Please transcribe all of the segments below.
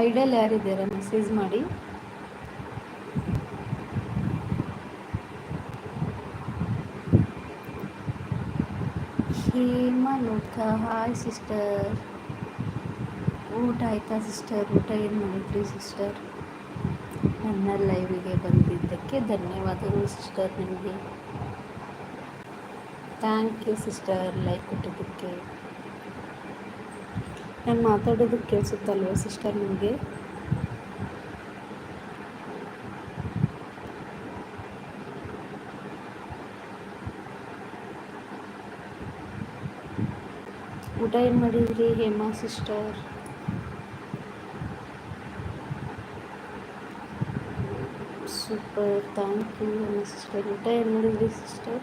Idle ಯಾರಿದ್ದೀರಾ? Message ಮಾಡಿ. ಹೇಮಲೋಕ hi sister ಊಟ ಆಯ್ತಾ ಸಿಸ್ಟರ್ ಊಟ ಏನು ಮಾಡಿದ್ರಿ ಸಿಸ್ಟರ್ ನನ್ನ ಲೈವಿಗೆ ಬಂದಿದ್ದಕ್ಕೆ ಧನ್ಯವಾದಗಳು ಸಿಸ್ಟರ್ ನಿಮಗೆ. ಥ್ಯಾಂಕ್ ಯು ಸಿಸ್ಟರ್ ಲೈಕ್ ಕೊಟ್ಟಿದ್ದಕ್ಕೆ. ನಾನು ಮಾತಾಡೋದು ಕೇಳಿಸುತ್ತಲ್ವ ಸಿಸ್ಟರ್ ನಿಮಗೆ? ಊಟ ಏನು ಮಾಡಿದ್ರಿ Hema sister? Super thank you Hema sister. ಊಟ ಏನು ಮಾಡಿದ್ರಿ ಸಿಸ್ಟರ್?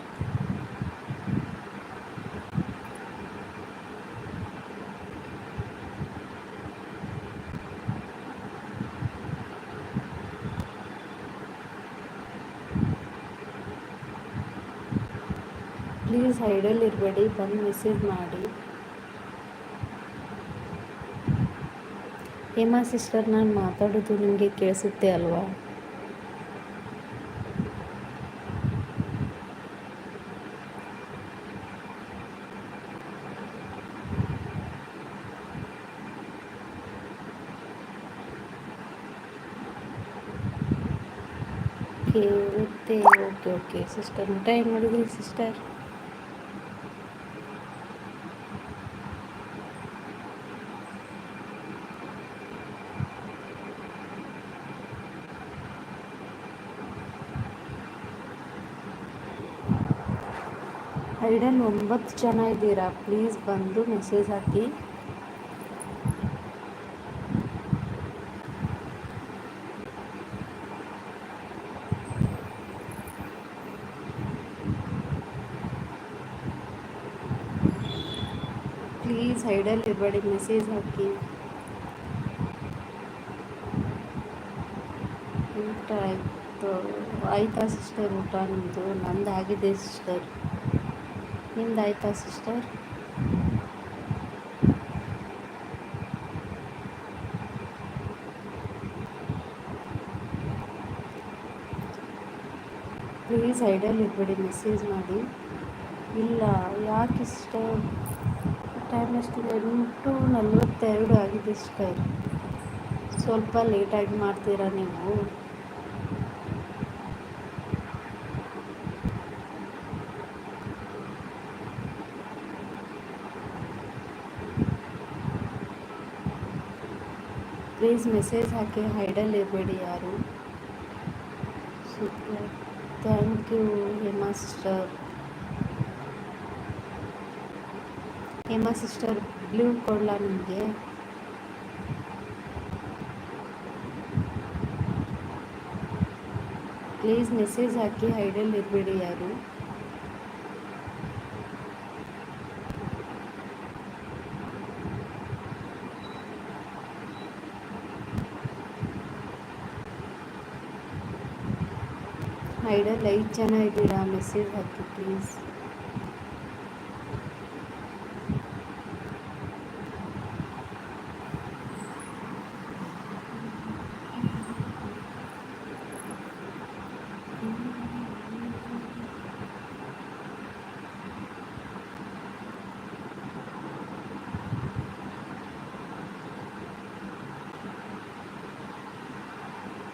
ಪ್ಲೀಸ್ ಹೈಡಲ್ಲಿ ಇರಬೇಡಿ ಬಂದು ಮೆಸೇಜ್ ಮಾಡಿ. ಹೇಮಾ ಸಿಸ್ಟರ್, ನಾನು ಮಾತಾಡೋದು ನಿಮಗೆ ಕೇಳಿಸುತ್ತೆ ಅಲ್ವಾ? ಕೇಳುತ್ತೆ. Okay okay. ಸಿಸ್ಟರ್, ಊಟ ಏನು ಸಿಸ್ಟರ್? ಐಡಲ್ ಒಂಬತ್ತು ಜನ ಇದ್ದೀರಾ? ಪ್ಲೀಸ್ ಬಂದು ಮೆಸೇಜ್ ಹಾಕಿ. ಪ್ಲೀಸ್ ಐಡಲ್ ಇರಬೇಡಿ, ಮೆಸೇಜ್ ಹಾಕಿ. ಊಟ ಆಯಿತು. ಆಯ್ತಾ ಸಿಸ್ಟರ್ ಊಟ ನಿಮ್ಮದು ನಂದು ಆಗಿದೆ ಸಿಸ್ಟರ್. ನಿಮ್ದು ಆಯ್ತಾ ಸಿಸ್ಟರ್ ಪ್ಲೀಸ್ ಐಡಲ್ ಇರಬೇಡಿ ಮೆಸೇಜ್ ಮಾಡಿ. ಇಲ್ಲ, ಯಾಕೆ ಸಿಸ್ಟರ್ ಟೈಮ್ ಎಷ್ಟು ಎಂಟು ನಲ್ವತ್ತೆರಡು ಆಗಿದೆ ಸಿಸ್ಟರ್ ಸ್ವಲ್ಪ ಲೇಟಾಗಿ ಮಾಡ್ತೀರಾ ನೀವು? ಪ್ಲೀಸ್ ಮೆಸೇಜ್ ಹಾಕಿ ಹೈಡಲ್ಲಿ ಇರಬೇಡಿ ಯಾರು thank you Hema sister. Hema sister, blue ಕೊಡಲ ನಿಮಗೆ? ಪ್ಲೀಸ್ ಮೆಸೇಜ್ ಹಾಕಿ ಹೈಡಲ್ಲಿ ಇರಬೇಡಿ ಯಾರು. ಐಡಲ್ ಐದು ಜನ ಇದ್ದೀರಾ ಮೆಸೇಜ್ ಹಾಕಿ ಪ್ಲೀಸ್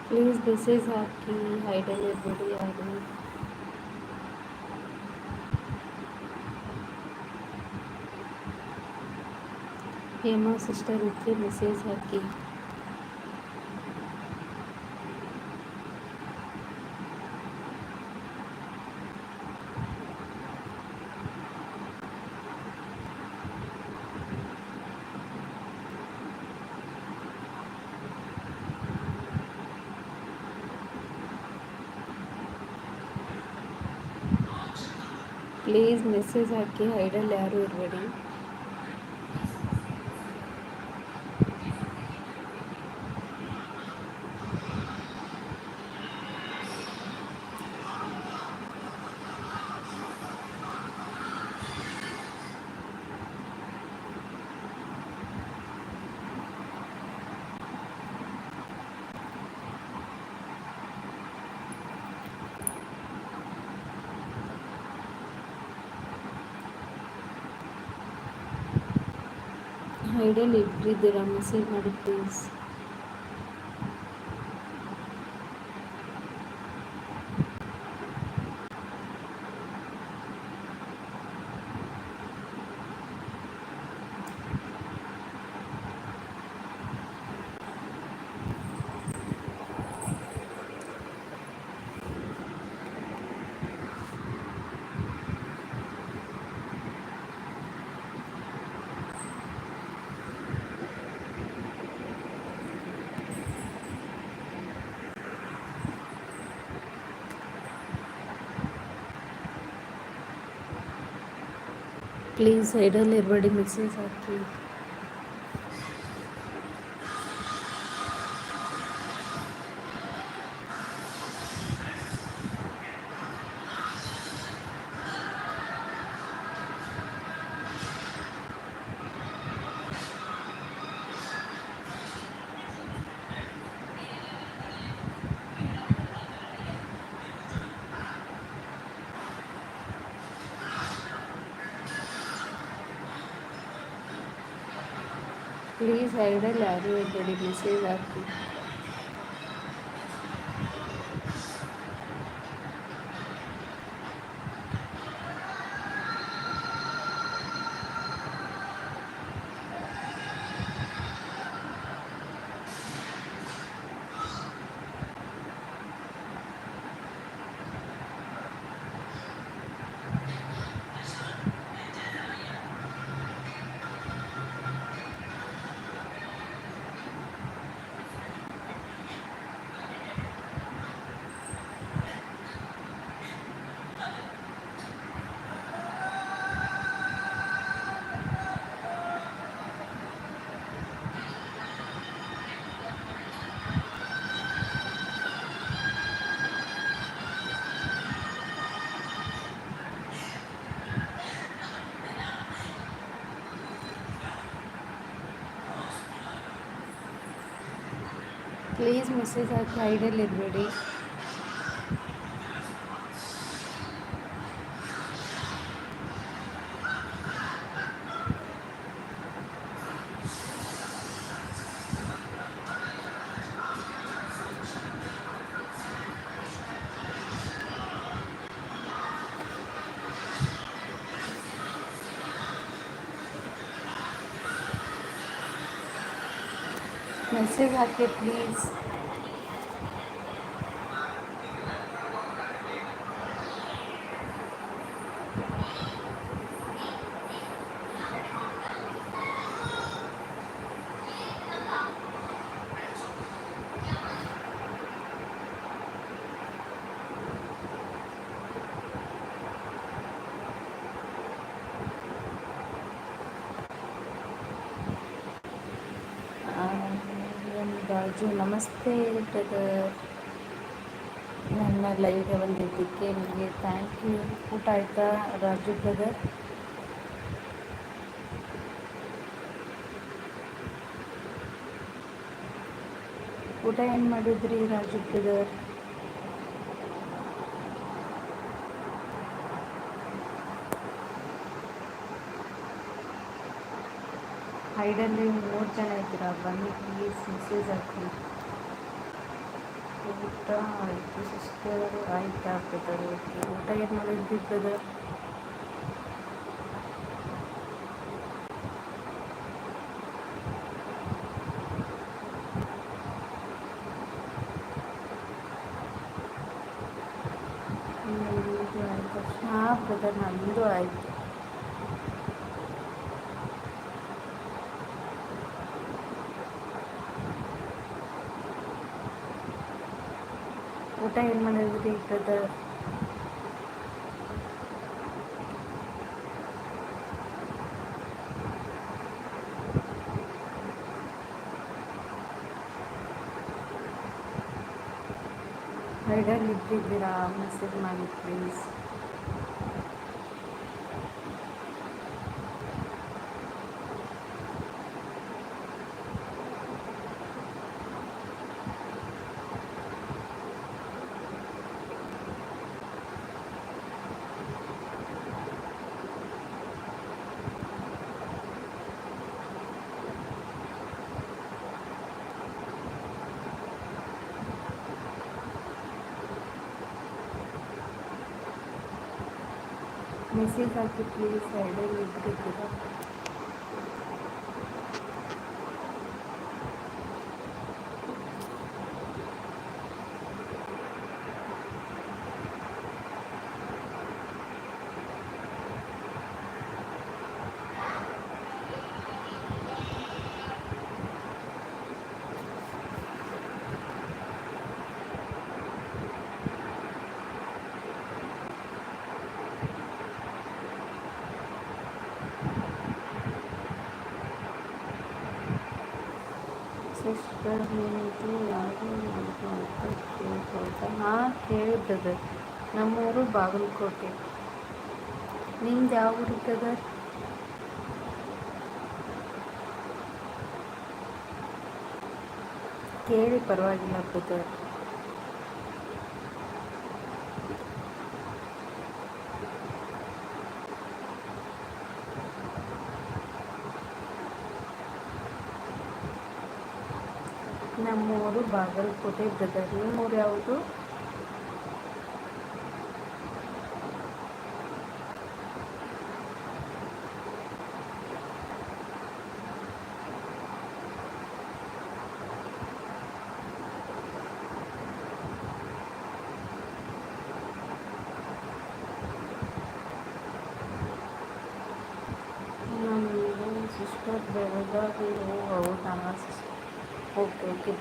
ಪ್ಲೀಸ್ ಮೆಸೇಜ್ ಹಾಕಿ ಹೈಡಲ್ಲಿ ಇರಬೇಡಿ ಯಾರು ಹೇಮಾ ಸಿಸ್ಟರ್ ಇದ್ದರೆ ಮೆಸೇಜ್ ಹಾಕಿ ಪ್ಲೀಸ್ ಮೆಸೇಜ್ ಹಾಕಿ ಹೈಡಲ್ಲಿ ಯಾರೂ ಇರಬೇಡಿ ಐಡಿಯಲ್ಲಿ ಇಬ್ಬರಿದ್ದೀರಾ ಮೆಸೇಜ್ ಮಾಡಿ ಪ್ಲೀಸ್ ಪ್ಲೀಸ್ ಐಡಲ್ಲಿ ಇರಬೇಡಿ ಮೆಸೇಜ್ ಹಾಕಿ ಪ್ಲೀಸ್ ಐಡಲ್ಲಿ ಯಾರು ಇರಬೇಡಿ ಮೆಸೇಜ್ ಹಾಕಿ ಪ್ಲೀಸ್ ಮೆಸೇಜ್ ಹಾಕಿ ಐಡಲ್ಲಿ ಇರಬೇಡಿ ಮೆಸೇಜ್ ಹಾಕಿ ಪ್ಲೀಸ್ ರಾಜು ನಮಸ್ತೆ ಬ್ರದರ್. ನನ್ನ ಲೈವ್ಗೆ ಬಂದಿದ್ದಕ್ಕೆ ನಿಮಗೆ ಥ್ಯಾಂಕ್ ಯು ಊಟ ಆಯಿತಾ ರಾಜು ಬ್ರದರ್? ಊಟ ಏನು ಮಾಡಿದ್ರಿ ರಾಜು ಬ್ರದರ್? ಐಡಲ್ಲಿ ಮೂರು ಜನ ಇದ್ದೀರಾ? ಬನ್ನಿ ಪ್ಲೀಸ್ ಮೆಸೇಜ್ ಹಾಕಿ ಊಟ ಆಯಿತು ಸಿಸ್ಟರ್ ಆಯ್ತಾ ಬ್ರದರ್ ಓಕೆ ಊಟ ಏನು ಮಾಡಿದ್ರಿ ಬ್ರದರ್ ಹಾಂ ಬ್ರದರ್ ನಮ್ಮದು ಆಯಿತು. ಊಟ ಏನು ಮಾಡಿದ್ರಿ ಬ್ರದರ್ ಐಡಲ್ಲಿ ಇದ್ದಿದ್ದೀರಾ ಮೆಸೇಜ್ ಮಾಡಿ ಪ್ಲೀಸ್ ಮೆಸೇಜ್ ಹಾಕಿ ಪ್ಲೀಸ್ ಎರಡಲ್ಲಿ ಸಿಸ್ಟರ್ ಯಾರು ಮಾಡಿದ್ರು ಅಂತ ಕೇಳ್ಬೋದಾ ಹಾಂ ಕೇಳಿದ್ದದ ನಮ್ಮೂರು ಬಾಗಲಕೋಟೆ. ನಿಮ್ದು ಯಾವ ಊರಿದ್ದದ ಕೇಳಿ ಪರವಾಗಿಲ್ಲ ಬ್ರದರ್ ಬಾಗಲಕೋಟೆ ಬ್ರದರ್ ನಿಮ್ಮೂರು ಯಾವುದು ನಮ್ಮದು ಸಿಸ್ಟರ್ ಬೆಳಗಾವಿ ಓ ಹೌದಾ ಸಿಸ್ಟರ್ ಓಕೆ ಓಕೆ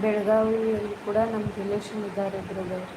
ಬೆಳಗಾವಿಯಲ್ಲಿ ಕೂಡ ನಮ್ಮ ರಿಲೇಷನ್ ಇದ್ದಾರೆ ಬ್ರದರ್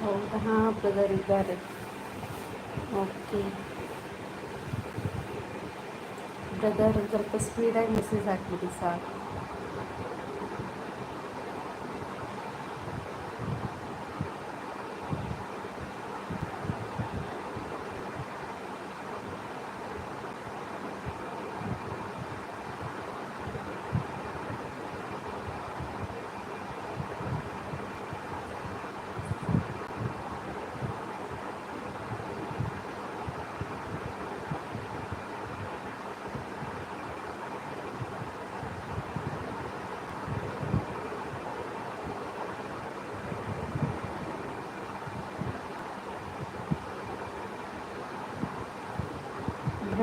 ಹೌದಾ ಹಾಂ ಬ್ರದರ್ ಇದ್ದಾರೆ. ಓಕೆ ಬ್ರದರ್ ಒಂದು ಸ್ವಲ್ಪ ಸ್ಪೀಡಾಗಿ ಮೆಸೇಜ್ ಹಾಕ್ಬಿಡಿ ಸಾಕು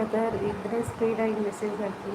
ಬ್ರದರ್ ಇದ್ದರೆ ಸ್ಪೀಡಾಗಿ ಮೆಸೇಜ್ ಹಾಕಿ.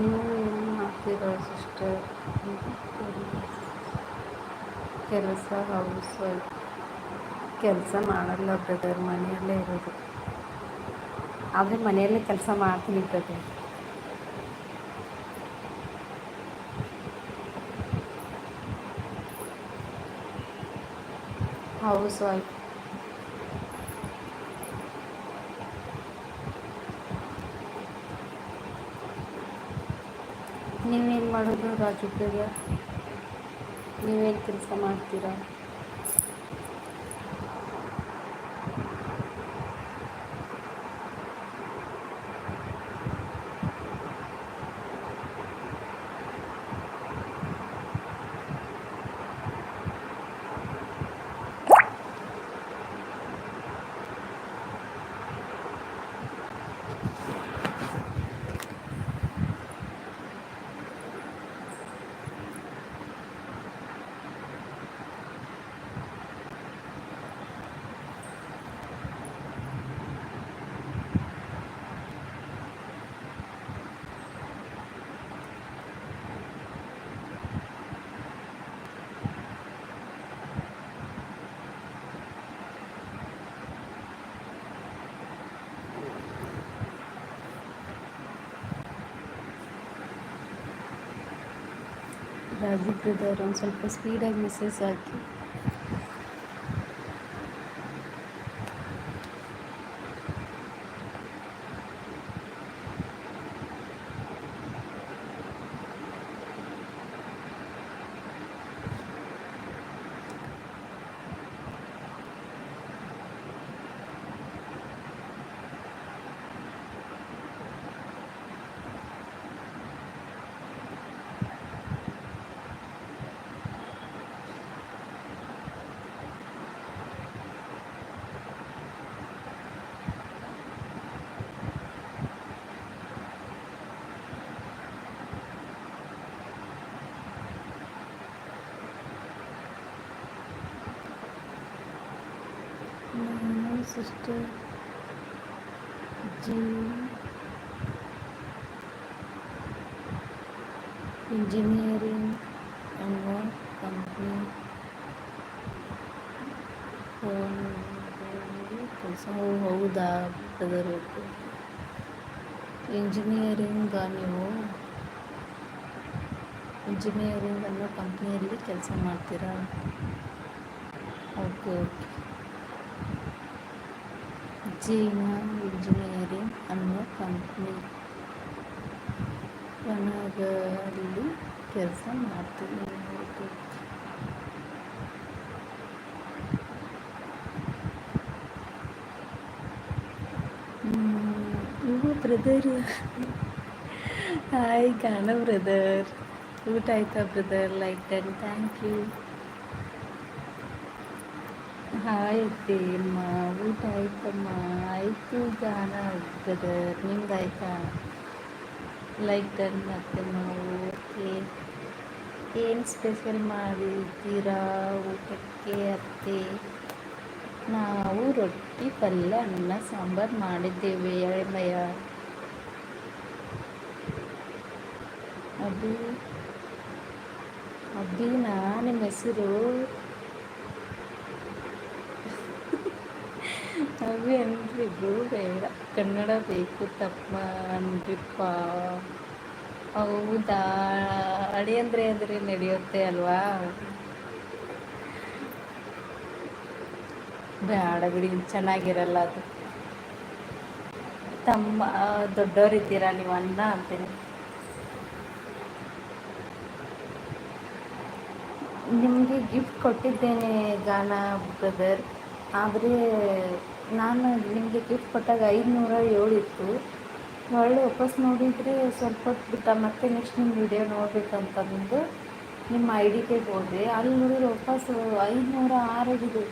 ನೀವು ಏನು ಮಾಡ್ತೀರಾ ಸಿಸ್ಟರ್? ಕೆಲಸ ಹೌಸ್ ವೈಫ್ ಕೆಲಸ ಮಾಡಲ್ಲ ಬ್ರದರ್ ಮನೆಯಲ್ಲೇ ಇರೋದು. ಆದರೆ ಮನೆಯಲ್ಲೇ ಕೆಲಸ ಮಾಡ್ತೀನಿ ಬ್ರದರ್ ಹೌಸ್ ವೈಫ್ ನೀವೇನು ಮಾಡೋದು ರಾಜಕೀಯ ನೀವೇನು ಕೆಲಸ ಮಾಡ್ತೀರಾ? ಬ್ರದರ್ ಒಂದು ಸ್ವಲ್ಪ ಸ್ಪೀಡಾಗಿ ಮೆಸೇಜ್ ಹಾಕಿ ನಾನು ಸಿಸ್ಟರ್ ಇಂಜಿನಿಯರಿಂಗ್ ಅನ್ನೋ ಕಂಪ್ನಿ ಕೆಲಸ ಹೌದಾ ಇಂಜಿನಿಯರಿಂಗ್ ಇಂಜಿನಿಯರಿಂಗ ನೀವು ಇಂಜಿನಿಯರಿಂಗ್ ಅನ್ನೋ ಕಂಪ್ನಿಯಲ್ಲಿ ಕೆಲಸ ಮಾಡ್ತೀರಾ? ಓಕೆ ಓಕೆ ಜೀನಾ ಇಂಜಿನಿಯರಿಂಗ್ ಅನ್ನೋ ಕಂಪ್ನಿ ಕನಗಲ್ಲಿ ಕೆಲಸ ಮಾಡ್ತೀನಿ ಓಕೆ ಇವು ಬ್ರದರ್ ಹಾಯ್ ಗಾನ ಬ್ರದರ್ ಊಟ ಆಯ್ತಾ brother like then thank you hi ಅಮ್ಮ ಊಟ ಆಯ್ತಮ್ಮ? ಆಯಿತು ಆಗ್ತದೆ ನಿಮ್ದು ಆಯ್ತಾ ಲೈಕ್ ಡನ್ ಮತ್ತೆ ನಾವು. ಓಕೆ ಏನು ಸ್ಪೆಷಲ್ ಮಾಡಿದ್ದೀರಾ ಊಟಕ್ಕೆ ಅತ್ತೆ? ನಾವು ರೊಟ್ಟಿ, ಪಲ್ಯ, ಅನ್ನ, ಸಾಂಬಾರು ಮಾಡಿದ್ದೇವೆ ಎಳೆಮಯ ಅಭಿ ನಾ ನಿಮ್ಮ ಹೆಸರು? ಅನ್ರಿಗೂ ಬೇಡ. ಕನ್ನಡ ಬೇಕು, ತಪ್ಪ ಅನ್ರಿಪ್ಪ ಹೌದಾ ಅಡಿ ಅಂದರೆ ನಡೆಯುತ್ತೆ ಅಲ್ವಾ? ಬೇಡ ಬಿಡಿ ಚೆನ್ನಾಗಿರಲ್ಲ ಅದು. ತಮ್ಮ ದೊಡ್ಡವರಿದ್ದೀರಾ ನೀವು ಅಣ್ಣ ಅಂತೀನಿ. ನಿಮಗೆ ಗಿಫ್ಟ್ ಕೊಟ್ಟಿದ್ದೇನೆ ಗಾನ ಬ್ರದರ್ ಆದರೆ ನಾನು ನಿಮಗೆ ಗಿಫ್ಟ್ ಕೊಟ್ಟಾಗ ಐದುನೂರ ಏಳಿತ್ತು. ಒಳ್ಳೆ ವಾಪಸ್ ನೋಡಿದರೆ ಸ್ವಲ್ಪ ಹೊತ್ತು ಬಿಟ್ಟ ಮತ್ತೆ ನೆಕ್ಸ್ಟ್ ನಿಮ್ಮ ವಿಡಿಯೋ ನೋಡ್ಬೇಕಂತಂದು ನಿಮ್ಮ ಐ ಡಿಗೆ ಹೋದೆ. ಅಲ್ಲಿ ನೋಡಿದ್ರೆ ವಾಪಸ್ ಐದುನೂರ ಆರಾಗಿದೆ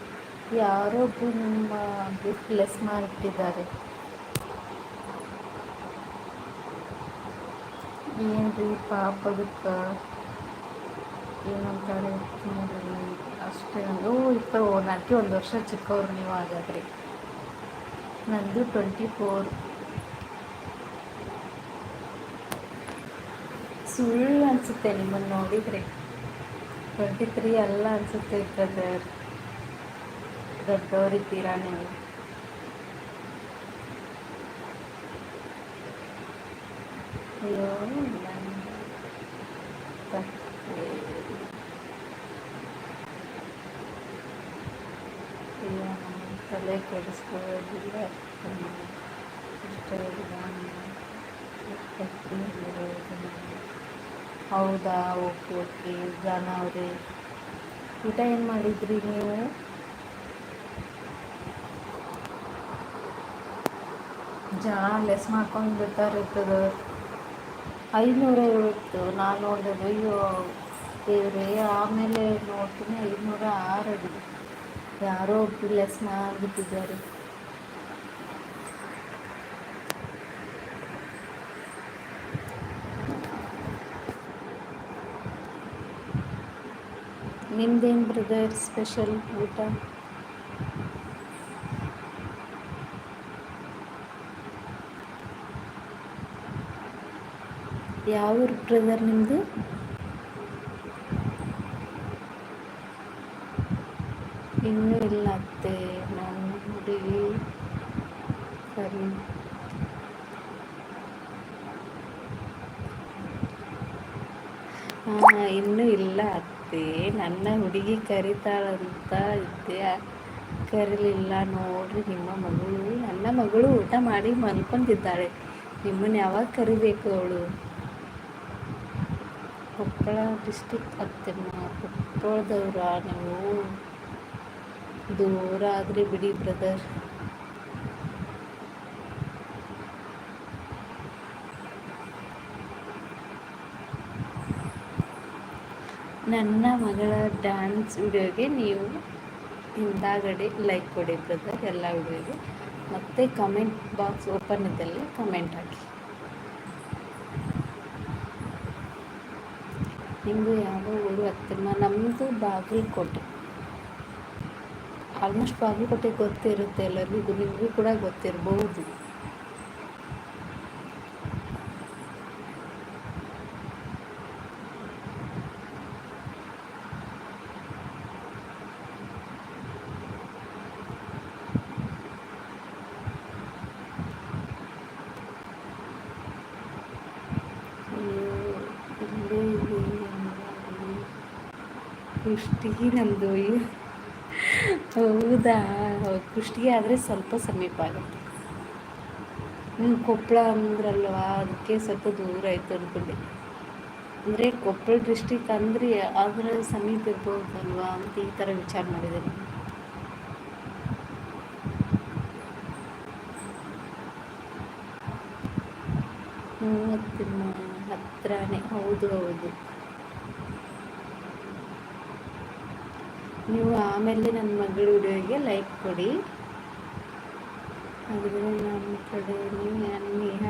ಯಾರೊಬ್ಬರು ನಿಮ್ಮ ಗಿಫ್ಟ್ ಲೆಸ್ ಮಾಡಿಟ್ಟಿದ್ದಾರೆ ಏನು ರೀ ಪಾಪದಕ್ಕೆ ಏನಂತಾರೆ ಅಷ್ಟೇ. ಓ, ಇಪ್ಪ ನಾಲ್ಕೇ ಒಂದು ವರ್ಷ ಚಿಕ್ಕವರು ನೀವು ಹಾಗಾದ್ರೆ. ನಂದು ಟ್ವೆಂಟಿ ಫೋರ್ ಸುಳ್ಳು ಅನಿಸುತ್ತೆ ನಿಮ್ಮನ್ನು ನೋಡಿದರೆ. ಟ್ವೆಂಟಿ ತ್ರೀ ಅಲ್ಲ ಅನಿಸುತ್ತೆ ಬ್ರದರ್ ದೊಡ್ಡವರಿದ್ದೀರಾ ನೀವು? ಅಯ್ಯೋ ತಲೆ ಕೆಡಿಸ್ಕೊಳ್ಳೋದಿಲ್ಲ ಹೌದಾ? Okay okay. ಜಾನ ಅವರೇ, ಊಟ ಏನು ಮಾಡಿದ್ರಿ ನೀವು? ಜನ ಲೆಸ್ ಮಾಡ್ಕೊಂಡು ಬಿಡ್ತಾರೆ ಬ್ರದರ್. ಐನೂರ ಇರುತ್ತೆ ನಾನು ನೋಡಿದೆ, ಅಯ್ಯೋ ದೇವ್ರೆ. ಆಮೇಲೆ ನೋಡ್ತೀನಿ ಐದುನೂರ ಆರಾಗಿದೆ ಯಾರೋ ಒಬ್ಬರು ಲೆಸ್ ಮಾಡಿಬಿಟ್ಟಿದ್ದಾರೆ. ನಿಮ್ದೇನು ಬ್ರದರ್ ಸ್ಪೆಷಲ್ ಊಟ? ಯಾವ ಬ್ರದರ್ ನಿಮ್ಮದು ಇನ್ನೂ ಇಲ್ಲ ಅತ್ತೆ. ನಾನು ಹುಡುಗಿ. ಸರಿ. ಹಾಂ ಇನ್ನೂ ಇಲ್ಲ ಅತ್ತೆ. ನನ್ನ ಹುಡುಗಿ ಕರಿತಾಳಂತ ಇದ್ದೆ. ಕರೀಲಿಲ್ಲ. ನೋಡ್ರಿ, ನಿಮ್ಮ ಮಗಳು. ನನ್ನ ಮಗಳು ಊಟ ಮಾಡಿ ಮಲ್ಕೊಂತಿದ್ದಾಳೆ ನಿಮ್ಮನ್ನು ಯಾವಾಗ ಕರಿಬೇಕು ಅವಳು? ಕೊಪ್ಪಳ ಡಿಸ್ಟಿಕ್ ಅತ್ತೆಮ್ಮ ಕೊಪ್ಪಳದವ್ರ ನೀವು? ದೂರ ಆದರೆ ಬಿಡಿ ಬ್ರದರ್. ನನ್ನ ಮಗಳ ಡ್ಯಾನ್ಸ್ ವಿಡಿಯೋಗೆ ನೀವು ಹಿಂದಾಗಡೆ ಲೈಕ್ ಕೊಡಿ ಬ್ರದರ್, ಎಲ್ಲ ವಿಡಿಯೋಗೆ. ಮತ್ತು ಕಮೆಂಟ್ ಬಾಕ್ಸ್ ಓಪನ್ ಇದ್ದಲ್ಲಿ ಕಮೆಂಟ್ ಹಾಕಿ. ನಿಮ್ಮದು ಯಾವ ಊರು ಹತ್ತಿರ? ನಮ್ಮದು ಬಾಗಲಕೋಟೆ. ಆಲ್ಮೋಸ್ಟ್ ಬಾಗಲಕೋಟೆ ಗೊತ್ತಿರುತ್ತೆ ಎಲ್ಲರಿಗೂ ನಿಮಗೂ ಕೂಡ ಗೊತ್ತಿರ್ಬೋದು ಕುಷ್ಟಗಿ ನಮ್ಮದು ಹೌದಾ? ಕುಷ್ಟಿಗೆ ಆದರೆ ಸ್ವಲ್ಪ ಸಮೀಪ ಆಗುತ್ತೆ. ಹ್ಞೂ ಕೊಪ್ಪಳ ಅಂದ್ರಲ್ವ? ಅದಕ್ಕೆ ಸ್ವಲ್ಪ ದೂರ ಆಯಿತು ಅಂದ್ಕೊಂಡೆ ಅಂದರೆ ಕೊಪ್ಪಳ ಡಿಸ್ಟಿಕ್ ಅಂದರೆ ಅದರ ಸಮೀಪ ಇರ್ಬೋದಲ್ವಾ ಅಂತ ಈ ಥರ ವಿಚಾರ ಮಾಡಿದೆ. ಹ್ಞೂ ಹತ್ರನೇ. ಹೌದು ಹೌದು ನೀವು ಆಮೇಲೆ ನನ್ನ ಮಗಳ ವಿಡಿಯೋಗೆ ಲೈಕ್ ಕೊಡಿ. ಆದರೆ ನಮ್ಮ ಕಡೆ ನನ್ನ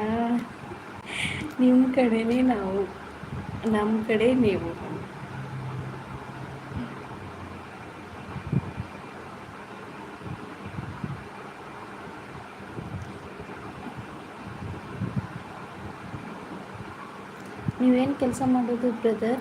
ನಿಮ್ಮ ಕಡೆನೇ ನಾವು, ನಮ್ಮ ಕಡೆ ನೀವು. ನೀವೇನು ಕೆಲಸ ಮಾಡೋದು ಬ್ರದರ್